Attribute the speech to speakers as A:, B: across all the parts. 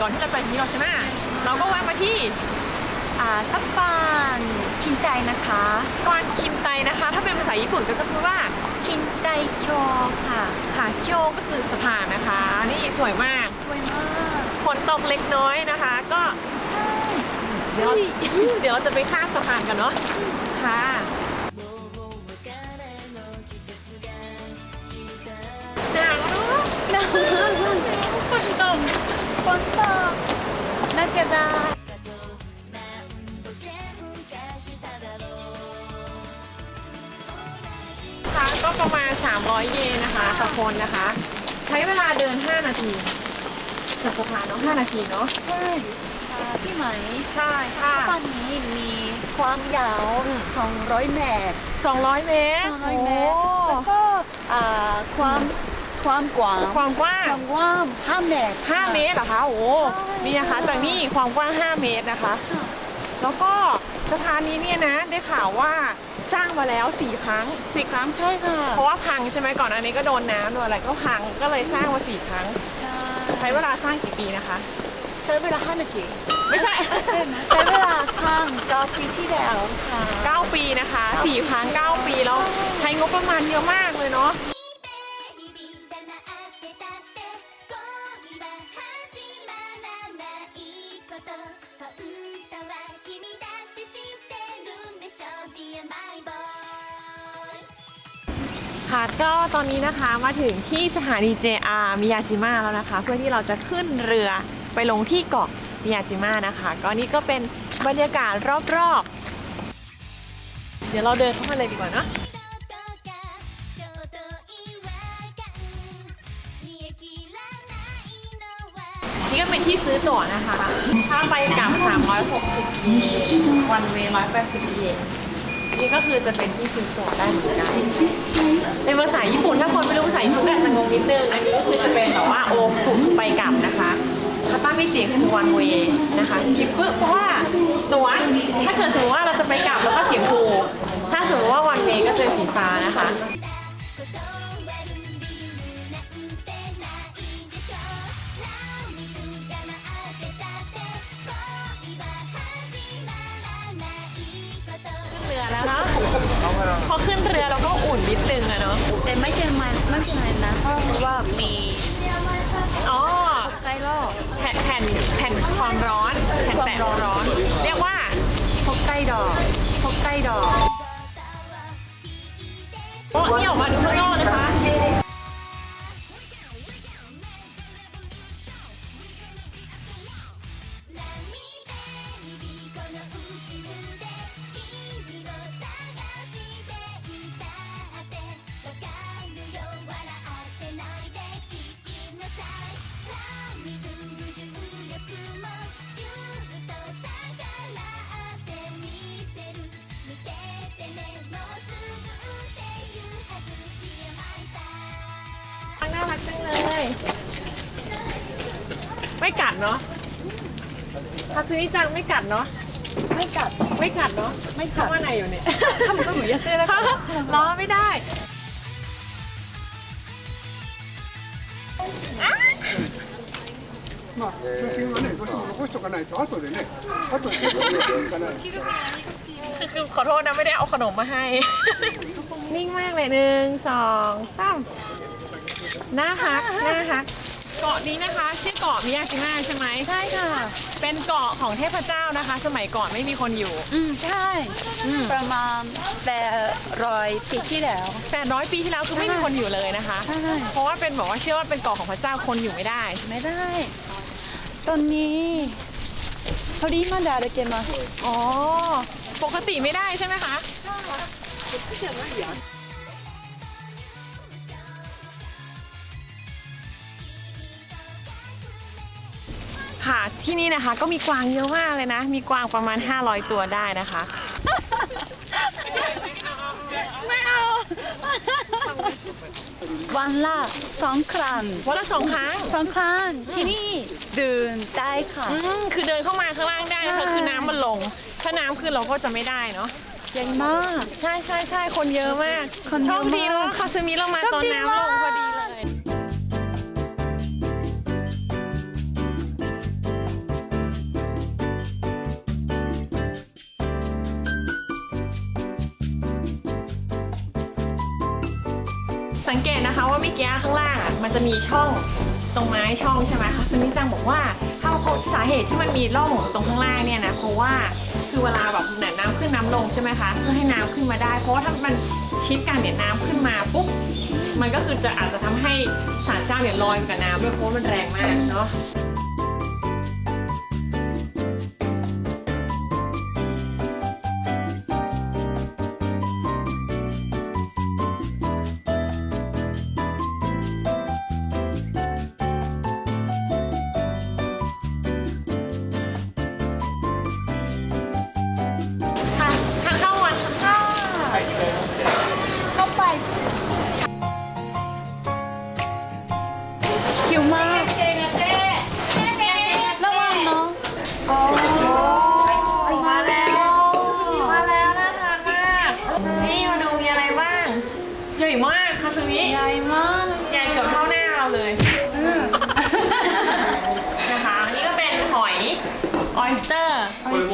A: ก่อนที่เราจะไปฮิโรชิมาเราก็แวะมาที่
B: อ่าซัปปานคินไดนะคะ
A: สวานคินไตนะคะ ถ้าเป็นภาษาญี่ปุ่นก็จะพูดว่า
B: คินไดโคค่ะ
A: ค่ะเคียวก็คือสะพานนะคะ นี่สวยมาก
B: สวยมาก
A: ฝนตกเล็กน้อยนะคะ ก็เดี๋ยวเดี๋ยวเราจะไปข้ามสะพานกันเนาะค่ะ ฝนตก
B: น่าเสียดาย
A: ค่ะก็ประมาณ 300 เยนนะคะต่อคนนะคะ ใช้เวลาเดิน 5 นาทีจากสะพานเนาะ5นาทีเนาะ
B: ใช่ค่ะพี่ไหม
A: ใช่ค่ะ
B: ตอนนี้มีความยาว
A: อืม
B: 200 เมตร
A: 200 เมตร
B: 200 เมตรแล้วก็อ่าความ ความกว้าง
A: ความกว้าง
B: ความกว้าง5เมตร
A: 5เมตรเหรอคะโอ้โห
B: ใช่
A: นี่นะคะจากนี่ความกว้าง 5 เมตรนะคะ แล้วก็สะพานนี้เนี่ยนะได้ข่าวว่าสร้างมาแล้ว4ครั้ง
B: สี่ครั้งใช่ค่ะ
A: เพราะว่าพังใช่ไหมก่อนอันนี้ก็โดนน้ำโดนอะไรก็พังก็เลยสร้างมา4ครั้ง
B: ใช่
A: ใช้เวลาสร้างกี่ปีนะคะ
B: ใช้เวลา5นาที
A: ไม่ใช่
B: ใช้เวลาสร้าง9ปีที่แล้วค่ะ
A: 9ปีนะคะ4ครั้ง9ปีแล้วใช้งบประมาณเยอะมากเลยเนาะ ค่ะก็ตอนนี้นะคะมาถึงที่สถานี JR มิยาจิมะแล้วนะคะ เพื่อที่เราจะขึ้นเรือไปลงที่เกาะมิยาจิมะนะคะ ก็นี่ก็เป็นบรรยากาศรอบๆ เดี๋ยวเราเดินเข้ามาเลยดีกว่าเนาะ ที่ซื้อตั๋วนะคะถ้าไปกลับ 360 เยน วันเวย์180 เยน นี่ก็คือจะเป็นที่ซื้อตั๋วได้เหมือนกัน เป็นภาษาญี่ปุ่น ถ้าคนไม่รู้ภาษาญี่ปุ่นก็อาจจะงงนิดนึง อันนี้ก็คือจะเป็นแบบว่าโอคุไปกลับนะคะคาตามิจิคือวันเวนะคะชิปปึ๊เพราะว่าตั๋วถ้าเกิดสมมติว่าเราจะไปกลับแล้วก็เสียงภูถ้าสมมติว่าวันเวก็จะสีฟ้านะคะ รือแล้วเนาะพอขึ้นเรือเราก็อุ่นนิดนึงอะเนาะ
B: แต่ไม่เป็นไรไม่เป็นไรนะเพราะว่ามี
A: อ๋อ
B: ไกโล
A: แผ่นแผ่นแผ่นความร้อนแผ่นแปะความร้อน เรียกว่า
B: ฮอกไกโดฮอกไกโด
A: โอ้นี่ออกมาดูข้างนอกนะคะรักจังเลย ไม่กัดเนาะคาซูมิจังไม่กัดเนาะ
B: ไม่กัด
A: ไม่กัดเนาะ
B: ไม่กัด
A: ทำว่าไหนอยู่เนี่ย
B: ทำตัวเหมือนยาเซ่นะคะ
A: ล้อไม่ได้
C: まあ、写真はね、どうしても残しとかないと、後でね、後で結構いかない。
A: คือขอโทษนะไม่ได้เอาขนมมาให้ นิ่งมากเลยหนึ่งสองสาม น่าฮักน่าฮัก เกาะนี้นะคะชื่อเกาะมิยาจิมะใช่ไหม
B: ใช่ค่ะ
A: เป็นเกาะของเทพเจ้านะคะ สมัยก่อนไม่มีคนอยู่
B: อืมใช่
A: อืม
B: ประมาณแปดร้อยปีที่แล้ว
A: 800ปีที่แล้วคือไม่มีคนอยู่เลยนะคะ
B: ใช่
A: เพราะว่าเป็นบอกว่าเชื่อว่าเป็นเกาะของพระเจ้าคนอยู่ไม่ได้
B: ไม่ได้ ตอนนี้พอดีมาดาเกมา
A: อ๋อ ปกติไม่ได้ใช่ไหมคะ ค่ะ ที่นี่นะคะก็มีกวางเยอะมากเลยนะ มีกวางประมาณ 500 ตัวได้นะคะ
B: ไม่เอาวันละสองครั้ง
A: วันละสองครั้ง
B: สองครั้งที่นี่เดินได้ค่ะ
A: อืมคือเดินเข้ามาข้างล่างได้นะคะ
B: ใช่
A: คือน้ำมันลง ถ้าน้ำขึ้นเราก็จะไม่ได้เนาะ
B: เก่งมาก
A: ใช่ใช่ใช่คนเยอะมาก
B: คนเยอะ
A: โชคดี
B: มาก
A: เนาะคาซึมิเรามา
B: โชค
A: ตอน
B: ดี
A: น้ำลง
B: มาก
A: พอ มีช่องตรงไม้ช่องใช่ไหมคะซึ่งนี่จังบอกว่าถ้าสาเหตุที่มันมีร่องตรงข้างล่างเนี่ยนะเพราะว่าคือเวลาแบบเนี่ยน้ำขึ้นน้ำลงใช่ไหมคะเพื่อให้น้ำขึ้นมาได้ เพราะว่าถ้ามันชิดกันเนี่ยน้ำขึ้นมาปุ๊บมันก็คือจะอาจจะทำให้สารเจ้าเนี่ยลอยไปกับน้ำด้วยเพราะว่ามันแรงมากเนาะ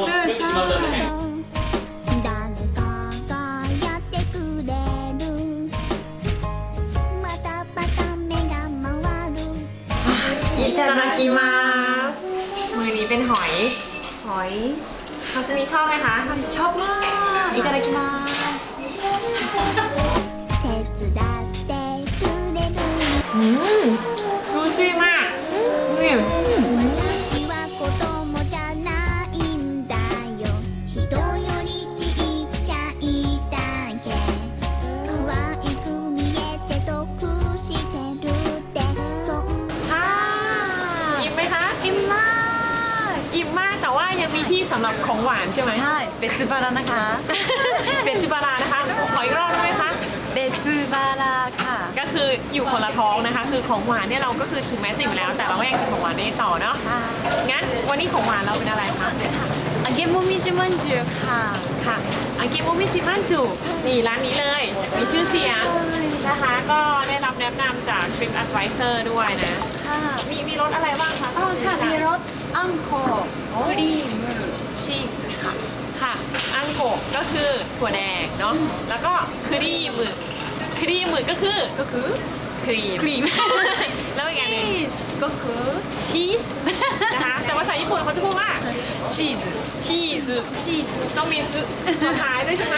A: ออ
B: ยสเตอร์ใช่
D: 誰かがやってくれるまたまた目が回る
A: อิตาดากิมาสมือนี้เป็นหอย
B: หอย
A: คาสมิชอบไหมคะ
B: ชอบมากいただきます
D: 手伝ってくれる
A: อืม ที่สำหรับของหวานใช่ไหม
B: ใช่เบจูบารานะคะ
A: เป็นจิบารานะคะขออีกรอบได้ไหมคะ
B: เบจูบาราค่ะ
A: ก็คืออยู่คนละท้องนะคะ คือของหวานเนี่ยเราก็คือถึงแม้จะอยู่แล้ว แต่เราก็ยังกินของหวานได้ต่อเนาะ
B: ค่ะ
A: งั้นวันนี้ของหวานเราเป็นอะไรคะ
B: อาเกโมมิจิมันจูค่ะ
A: ค่ะอังกิมุมิซิมันจูนี่ร้านนี้เลย มีชื่อเสียง นะคะ ก็ได้รับแนะนำจาก Trip Advisor ด้วยนะ
B: ค่ะ
A: มีมีรสอะไรบ้างคะ
B: อ๋อค่ะมีรสอังโคครีมชีสค่ะ
A: ค่ะ อังโกะก็คือถั่วแดงเนาะ แล้วก็ครีมครีมก็คือ
B: ก็คือ
A: ครีม
B: ครีม
A: แล้วอีกอันหนึง
B: ชีสก็คือ
A: ชีสนะคะแต่ภาษาญี่ปุ่นเขาจะพูดว่า
B: ชีส
A: ชีส
B: ชีส
A: ต้องมีซึมาท้ายด้วยใช่ไหม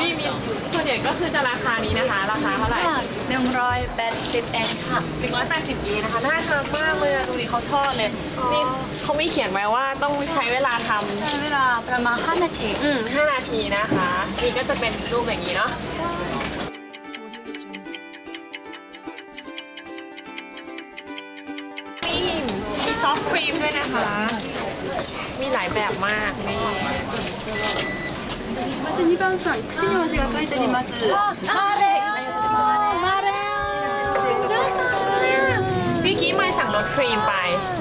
A: นี่มีส่วนใหญ่ก็คือจะราคานี้นะคะ ราคาเท่าไหร่
B: ค่ะ หนึ่งร้อยแปดสิบเอ็ดค่ะ
A: 180เยนนะคะน่าทานมากเลยอะดูดิเขาชอบเลยนี่เขาไม่เขียนไว้ว่าต้องใช้เวลาทำ
B: ใช้เวลาประมาณ5นาที
A: อืม5นาทีนะคะ นี่ก็จะเป็นรูปอย่างนี้เนาะนี่ นะคะ มีหลายแบบมาก นี่
B: まず2番さん口に味が書いてありますมา
A: สั่งรสครีมไป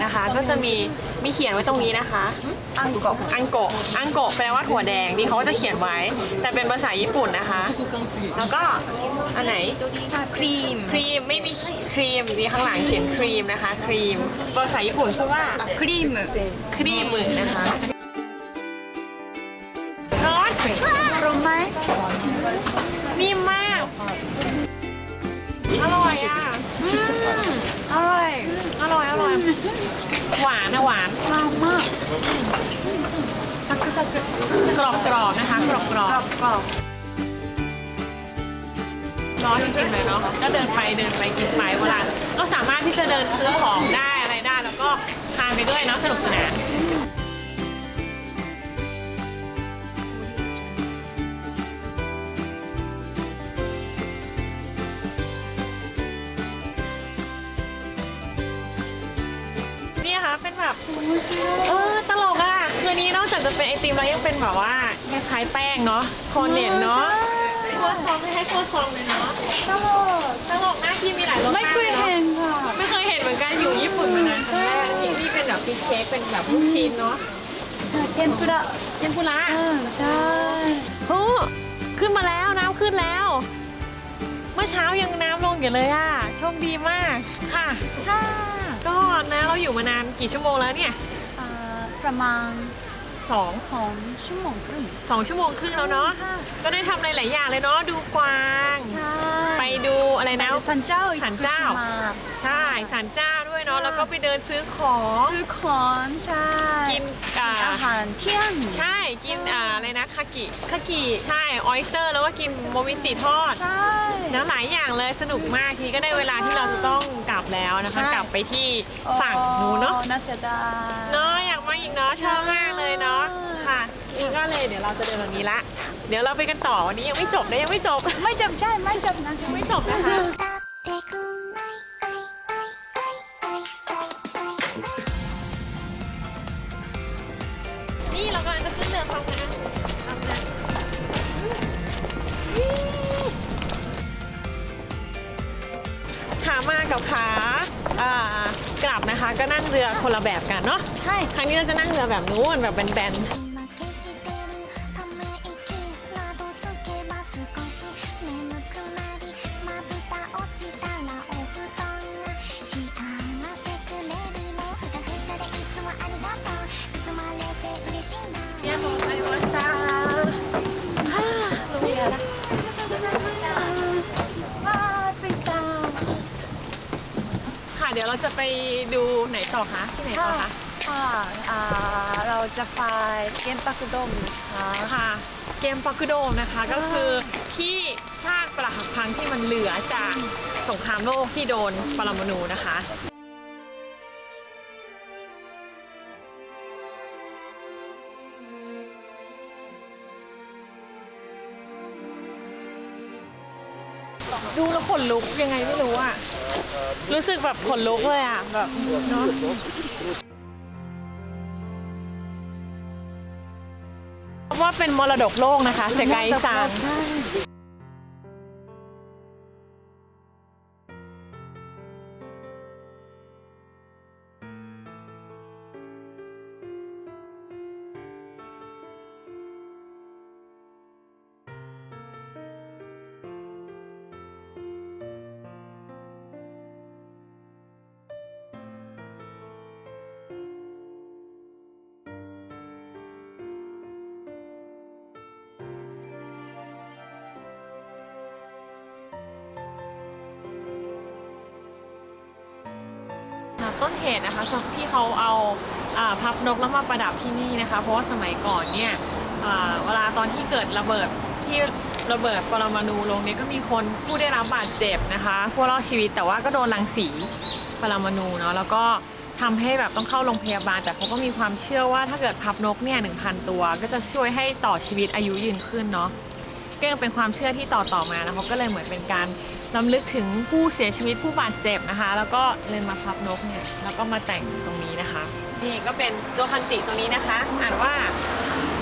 A: นะคะ ก็จะมีมีเขียนไว้ตรงนี้นะคะ
B: อังโกะ
A: อังโกะอังโกะแปลว่าถั่วแดงนี่เขาก็จะเขียนไว้ แต่เป็นภาษาญี่ปุ่นนะคะ แล้วก็อันไหน
B: ค่ะครีม
A: ครีมไม่มีครีมมีข้างหลังเขียนครีมนะคะ ครีมภาษาญี่ปุ่นพูดว่า
B: ครีม
A: ครีมมือนะคะร้อน
B: รู้ไหม
A: นิ่มมาก อร่อยอะ อืม
B: อร่อย
A: อร่อย อร่อย หวานนะหวาน
B: มากมากสักสัก
A: กรอบกรอบๆนะคะกรอบกรอบ
B: กรอบ
A: ร้อนจริงๆเลยเนาะ ก็เดินไปเดินไปกินไปเวลา ก็สามารถที่จะเดินซื้อของได้อะไรได้ แล้วก็ทานไปด้วยเนาะสนุกสนานนี่ เป็นแบบเออตลกอะคืนนี้นอกจากจะเป็นไอติมแล้วยังเป็นแบบว่าคล้ายๆแป้งเนาะโคนเน็ตเนาะตัวซองคล้ายๆตัวซองเลยเนาะตลกตลกน่ากินมีหลายรส
B: ไม่
A: ชาติ
B: เคย
A: ล
B: เห็นค่ะ
A: ไม่เคยเห็นเหมือนกันอยู่ญี่ปุ่นมานานครั้งแรกนี่นี่เป็นแบบชีสเค้กเป็นแบบลูกชิ้นเนาะ
B: เทมปุระ
A: เทมปุระ
B: อืมใช่
A: โอ้ขึ้นมาแล้วน้ำขึ้นแล้ว เมื่อเช้ายังน้ำลงอยู่เลยอะโชคดีมากค่ะ
B: ค่ะ
A: ก็นะเราอยู่มานานกี่ชั่วโมงแล้วเนี่ย
B: ประมาณ
A: สอง
B: สองชั่วโมงครึ่ง
A: สองชั่วโมงครึ่งแล้วเนาะก็ได้ทำอะไรหลายอย่างเลยเนาะดูกวาง
B: ใช่
A: ไปดูอะไรนะ
B: สันเจ้า
A: ศาลเจ้า
B: อิคุชิมะ
A: ใช่ศาลเจ้าด้วยเนาะแล้วก็ไปเดินซื้อของ
B: ซื้อของใช่
A: กินอ่า
B: อาหารเที่ยง
A: ใช่กินอ่าอะไรนะคากิ
B: คากิ
A: ใช่ออยสเตอร์แล้วก็กินโมมิจิทอด
B: ใช่
A: แล้วหลายอย่างเลยสนุกมากทีก็ได้เวลาที่เราจะต้องกลับแล้วนะคะ
B: ใช่
A: กลับไปที่ฝั่งนู้นเนาะ
B: โอ้น่าเสียดาย
A: เนาะอยากมาอี กเนาะชอบมากเลยเนาะค่ะนี่ก็เลยเดี๋ยวเราจะเดินแบบนี้ละ เดี๋ยวเราไปกันต่อวันนี้ยังไม่จบนะยังไม่จบ
B: ไม่จบใช่ไม่จบนะยัง
A: ไม่จบนะคะนี่เรากำลังจะขึ้นเดินทางนะทำะขามากับขา อ่ากลับนะคะ ก็นั่งเรือคนละแบบกันเนาะ
B: ใช่
A: ครั้งนี้เราจะนั่งเรือแบบนู้นแบบแบน
D: 今
A: ต่อคะที่ไหนต่อคะ
B: ค่ะอ่าเราจะไปเกมปักดมนะคะ
A: ค่ะ เกมปักกุโดมนะคะก็คือที่ซากปรักหักพังที่มันเหลือจากสงครามโลกที่โดนปรมาณูนะคะดูแล้วขนลุกยังไงไม่รู้อะ รู้สึกแบบขนลุกเลยอะแบบเนาะว่าเป็นมรดกโลกนะคะเสกไกซัง ต้นเหตุนะคะที่เขาเอาอพับนกแล้วมาประดับที่นี่นะคะ เพราะว่าสมัยก่อนเนี่ยเวลาตอนที่เกิดระเบิดที่ระเบิดปรมาณูลงเนี่ยก็มีคนผู้ได้รับบาดเจ็บนะคะผู้รอดชีวิตแต่ว่าก็โดนรังสีปรมาณูเนาะแล้วก็ทำให้แบบต้องเข้าโรงพยาบาล แต่เขาก็มีความเชื่อว่าถ้าเกิดพับนกเนี่ยหนึ่งพันตัว ก็จะช่วยให้ต่อชีวิตอายุยืนขึ้นเนาะก็ยังเป็นความเชื่อที่ต่อต่อมาแล้วเขาก็เลยเหมือนเป็นการ รำลึกถึงผู้เสียชีวิตผู้บาดเจ็บนะคะ แล้วก็เลยมาพับนกเนี่ยแล้วก็มาแต่งตรงนี้นะคะ นี่ก็เป็นตัวคันจิตัวนี้นะคะ อ่านว่า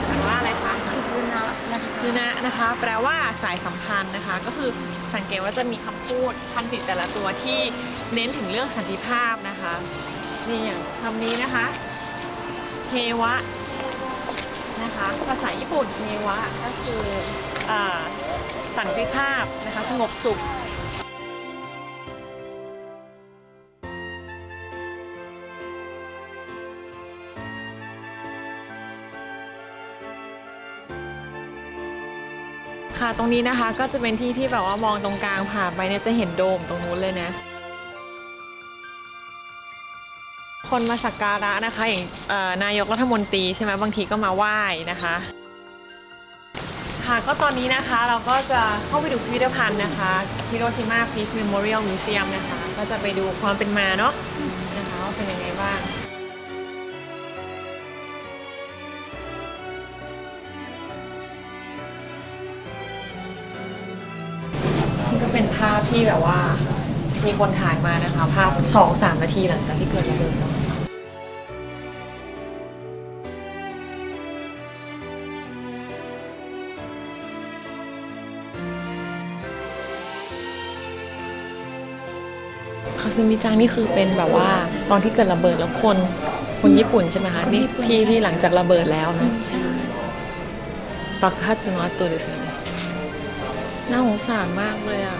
A: อ่านว่าอะไรคะ
B: ซึนะนะคะ
A: ซูนะนะคะ แปลว่าสายสัมพันธ์นะคะ ก็คือสังเกตว่าจะมีคำพูดคันจิแต่ละตัวที่เน้นถึงเรื่องสันติภาพนะคะนี่อย่างคำนี้นะคะเฮวะนะคะภาษาญี่ปุ่นเทวะก็คืออาสันติภาพนะคะสงบสุข ค่ะ ตรงนี้นะคะก็จะเป็นที่ที่แบบว่ามองตรงกลางผ่านไปเนี่ยจะเห็นโดมตรงนู้นเลยนะ คนมาสักการะนะคะอย่างนายกรัฐมนตรีใช่ไหมบางทีก็มาไหว้นะคะ ค่ะก็ตอนนี้นะคะเราก็จะเข้าไปดูพิพิธภัณฑ์นะคะฮิโรชิมา Peace Memorial Museum นะคะ ก็จะไปดูความเป็นมาเนาะนะคะว่าเป็นยังไงบ้างาพที่แบบว่า มีคนถ่ายมานะคะ ภาพสองสามนาทีหลังจากที่เกิดระเบิดเนาะคาซึมิจังนี่คือเป็นแบบว่าตอนที่เกิดระเบิดแล้วคนคนญี่ปุ่นใช่ไหมคะนี่ที่ที่หลังจากระเบิดแล้วนะ
B: ใช่
A: ปักคัตจุนตัวเดียวสิน่าสงสารมากเลยอะ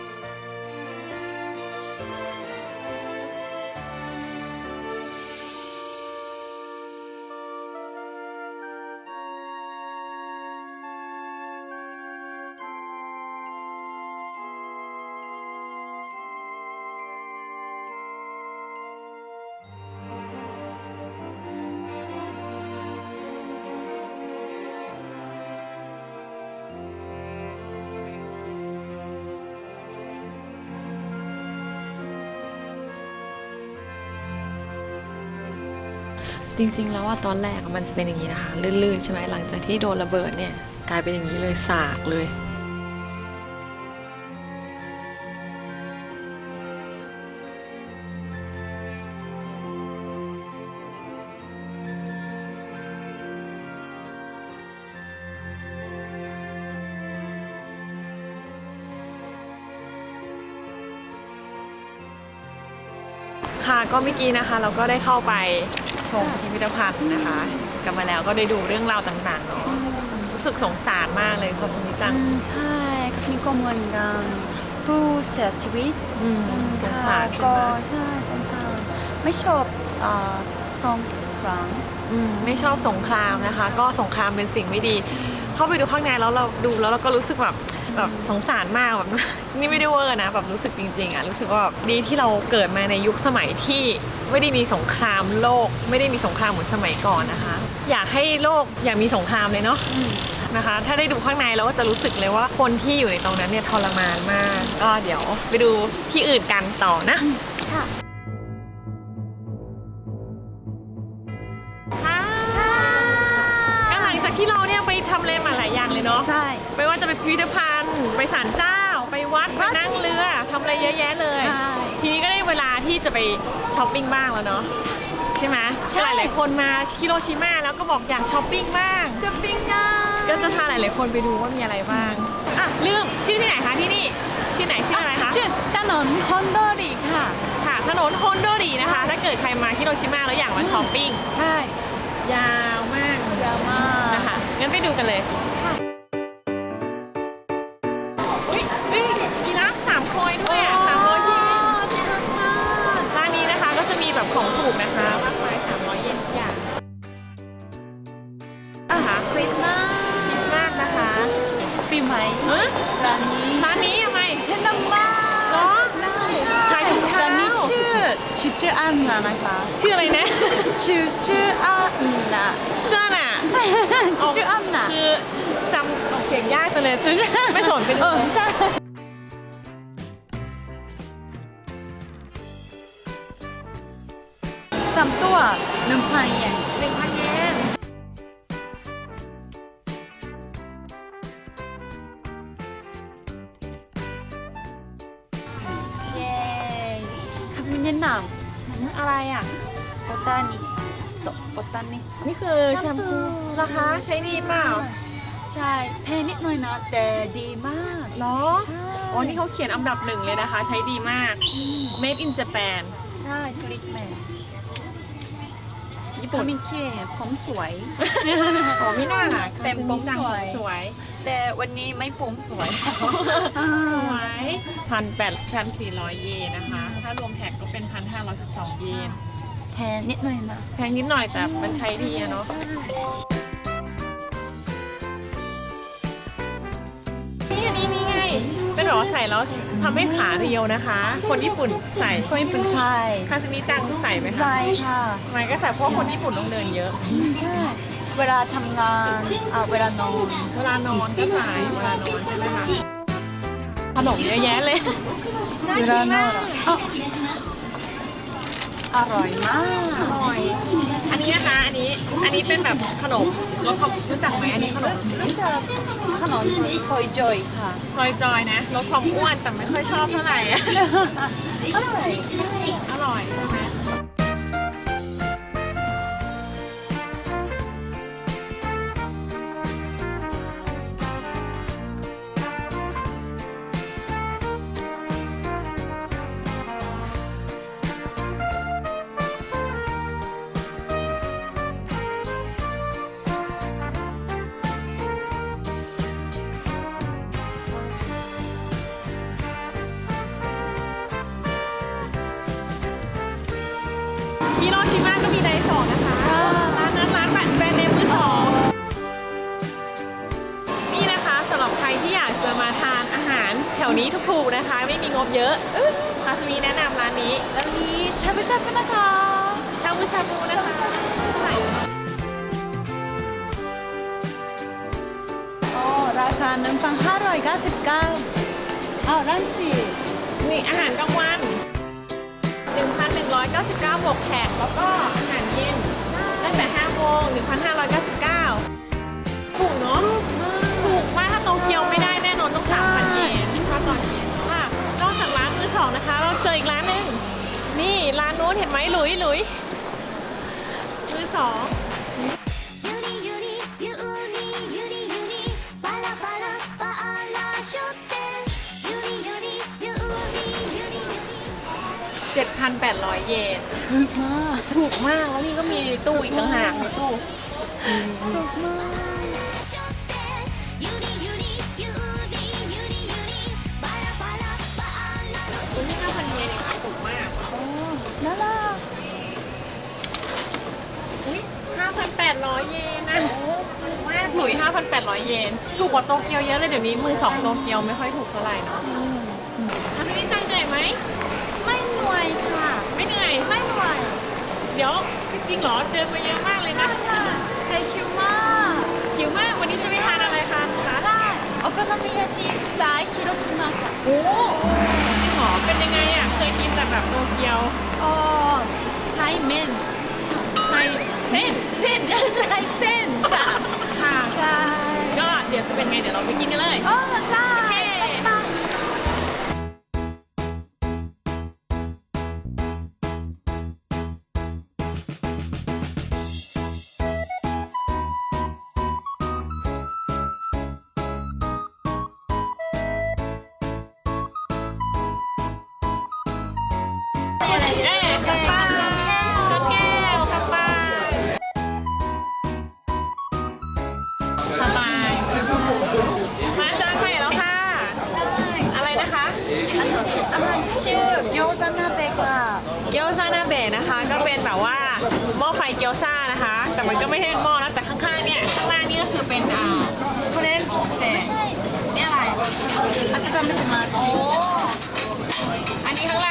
A: จริงๆ แล้วว่าตอนแรกมันจะเป็นอย่างนี้นะคะลื่นๆใช่ไหมหลังจากที่โดนระเบิดเนี่ยกลายเป็นอย่างนี้เลยสากเลย ค่ะก็เมื่อกี้นะคะ เราก็ได้เข้าไปชมพิพิธภัณฑ์นะคะ กลับมาแล้วก็ได้ดูเรื่องราวต่างๆเนาะรู้สึกสงสารมากเลยคอสมิจัง
B: ใช่ก็มีก็เหมือนกันผู้เสียชีวิต
A: อืมสงสาร
B: ก็
A: ใช่ไหม
B: ใช่สงสารไม่ชอบเอ่อสองครั้ง
A: อืมไม่ชอบสงครามนะคะ ก็สงครามเป็นสิ่งไม่ดี เข้าไปดูข้างในแล้วเราดูแล้วเราก็รู้สึกแบบ แบบสงสารมากแบบ นี่ไม่ได้เวอร์นะแบบรู้สึกจริงๆอะรู้สึกว่าแบบดีที่เราเกิดมาในยุคสมัยที่ไม่ได้มีสงครามโลก ไม่ได้มีสงครามเหมือนสมัยก่อนนะคะ อยากให้โลกอย่ามีสงครามเลยเนาะนะคะ ถ้าได้ดูข้างในเราก็จะรู้สึกเลยว่าคนที่อยู่ในตรงนั้นเนี่ยทรมานมาก ก็เดี๋ยวไปดูที่อื่นกันต่อนะ
B: ค่ะ
A: ก็หลังจากที่เราเนี่ยไปทำเลมาหลายอย่างเลยเนาะ
B: ใช่
A: ไม่ว่าจะไปพิพิธภัณฑ์ อะไรเยอะแยะเลย
B: ใช่
A: ทีนี้ก็ได้เวลาที่จะไปช้อปปิ้งบ้างแล้วเนาะใช่ไหม
B: ใช่
A: หลายหลายๆคนมาฮิโรชิมาแล้วก็บอกอยากช้อปปิ้งบ้าง
B: จะปิ้งกัน
A: ก็จะพาหลายๆคนไปดูว่ามีอะไรบ้างอะลืมชื่อที่ไหนคะที่นี่ชื่อไหนชื่ออะไรคะ
B: ชื่อถนนฮอนโดริค่ะ
A: ค่ะถนนฮอนโดรีนะคะ ถ้าเกิดใครมาฮิโรชิมาแล้วอยากมาช้อปปิ้ง
B: ใช่
A: ยาวมาก
B: ยาวมาก
A: นะคะงั้นไปดูกันเลย
B: อุ้ ชื่อชื่ออันนานะคะ
A: ชื่ออะไรนะ
B: ชื่อชื่ออันนา
A: เจ้าน่ะ
B: ชื่อชื่ออันนา
A: คือจำออกเสียงยากจังเลย ไม่สนไป
B: เอ
A: ดู
B: อใช่สามตัวหนึ่งพันเยน
A: หนึ่งพัน
B: คาズミแนะน
A: อะไรอะำ
B: โบตานิสโตโบตานิส
A: นี่คือแชมพูราคาใช้ดีเปล่า
B: ใช่แพงนิดหน่อยนะแต่ดีมาก
A: เหรอ
B: ใช่
A: อ๋อนี่เขาเขียนอันดับหนึ่งเลยนะคะ ใช้ดีมาก Made in Japan
B: ใช่ทริทเมน ต์
A: ญี่
B: คา
A: ปุ่น
B: มิเคผมสวย
A: อ๋อไม่น่าหะ
B: เต็มปมสวย
A: สวย
B: แต่วันนี้ไม่ผมสวย
A: สวยพันแปดพันสี่ร้อยเยนนะคะ ถ้ารวมแท็กก็เป็นพันห้าร้อยสิบสองเยน
B: แพงนิดหน่อยนะ
A: แพงนิดหน่อยแต่มันใช้ดีอะเนาะ เป็นแบบว่าใส่แล้วทำให้ขาเรียวนะคะ คนญี่ปุ่นใส่
B: คนญี่ปุ่นใช่
A: คาสมิจังใส่ไหมคะ
B: ใช่ค่ะ
A: ทำไมก็ใส่เพราะว่าคนญี่ปุ่นต้องเดินเยอะ
B: ใช่เวลาทำงานอ่าเวลานอน
A: เวลานอนก็ใส่เวลานอนใช่ไหมคะขนมเยอะแยะเลย
B: เวลานอนอะ อร่อยมาก
A: อร่อย อันนี้นะคะ อันนี้ อันนี้เป็นแบบขนมรสความรู้จักไหมอันนี้ขนม
B: นี่จะขนมซอยจอยค่ะ
A: ซอยจอยนะรสความอ้วนแต่ไม่ค่อยชอบเท่าไหร่อะ
B: อร่อย
A: อร่อยใช่ไหม ฮิโรชิมาก็มีไดโซะนะคะร้านนั้นร้านแบบแบรนด์เนมมือสองนี่นะคะสำหรับใครที่อยากจะมาทานอาหารแถวนี้ถูกๆนะคะ ไม่มีงบเยอะคาสมีแนะนำร้านนี้
B: แล้วนี้ชาบูชาบูนะคะ
A: ชาบูชาบูนะคะเท่าไหร่
B: อ๋อราคค่ะ1,599อ้าวรันชี
A: นี่อาหารกลางวัน 1,199 บวกแขกแล้วก็อาหารเย็นตั้งแต่5โมง1,599 ถูกเนาะถูกมากถ้าโตเกียวไม่ได้แน่นอนต้อง 3,000 เยนถ้าตอนเย็นว่านอกจากร้านมือสองนะคะ เราเจออีกร้านหนึ่งนี่ร้านนู้นเห็นไหมหลุยหลุยมือสอง 1,800 เยน
B: ถูกมาก
A: ถูกมาก แล้วนี่ก็มีตู้อีกต่างหากมีตู้
B: ถูกมาก
A: คุณที่5,000เยนถูกมาก
B: น่ารัก
A: อุ้ย5,800 เยนนะถูกมากหลุย5,800 เยน ถูกกว่าโตเกียวเยอะเลยเดี๋ยวนี้มือสองโตเกียวไม่ค่อยถูกเท่าไหร่เนาะ ดี๋ยวจริงๆเหรอเดินมาเยอะมากเลยนะ
B: ใช่ใครคิวมาก
A: หิวมากวันนี้จะไปทานอะไรคะคะ
B: ได้โอโกโนมิยากิสไตล์ฮิโรชิมะค่ะ
A: โอ้จริงเหรอเป็นยังไงอะเคยกินแต่แบบโตเกียว
B: อ๋อไส้เม่น
A: ใส่เส้น
B: เส้นไส้เส้นค่ะ
A: ค่ะ
B: ใช่
A: ก็เดี๋ยวจะเป็นไงเดี๋ยวเราไปกินกันเลย
B: อ๋อใช่
A: โอเคำ
B: ไม่ถึงมา
A: โอ้อันนี้ข้างล่าง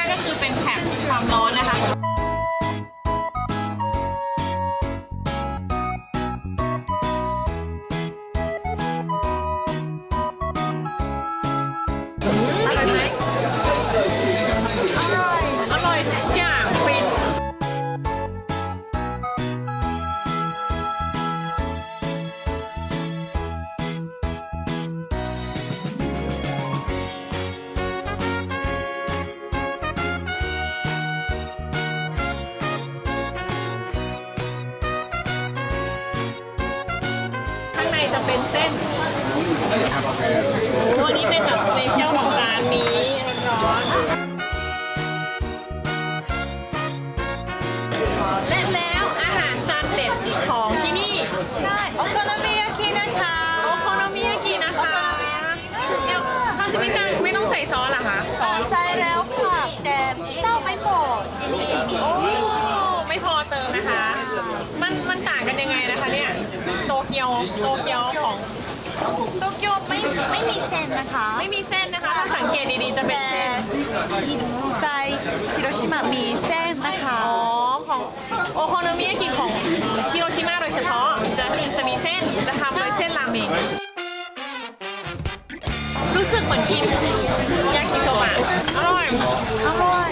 A: ไม่ไม่
B: มี
A: เส้
B: นนะคะ
A: ไม่มีเส้นนะคะ ถ้าสังเกตดีๆจะเป็น
B: แต่
A: เส้น
B: สไตล์ฮิโรชิมะมีเส้นนะคะ
A: อ๋อของโอโคโนมิยากิของฮิโรชิมาโดยเฉพาะจะจะมีเส้นจะทำโดยเส้นราเมงรู้สึกเหมือนกินยากิโซบะอร่อย
B: อร่อย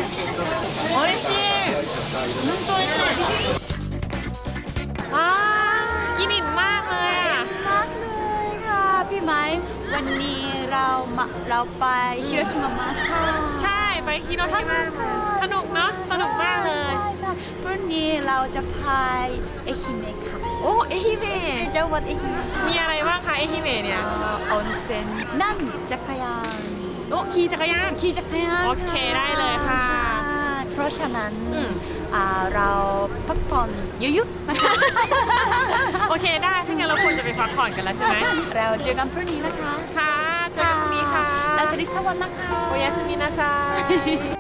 B: วันนี้เรามาเราไปฮิโรชิมะมาค่ะ
A: ใช่ไปฮิโรชิมาสนุกเนาะสนุกมากเลย
B: ใช่ใช่วันนี้เราจะพายเอฮิเมะค่ะ
A: โอ้เอฮิเมะ
B: จังหวัดเอฮิเมะค่ะ
A: มีอะไรบ้างคะเอฮิเมะเนี่ย
B: ออนเซ็นนั่งจักรยาน
A: โอ้ขี่จักรยาน
B: ขี่จักรยาน
A: โอเคได้เลยค่ะ
B: ใช่เพราะฉะนั้น
A: อืม
B: อ่าเราพักผ่อนเยอะๆนะคะ
A: โอเคได้ ถ้างั้นเราควรจะไปพักผ่อนกันแล้วใช่ไหม
B: เราเจอกันพรุ่งนี้นะคะ
A: ค่ะเจอกันพรุ่งนี้ค่ะ
B: ราตรีสวัสดิ์นะคะ
A: โอยาสมินาซาย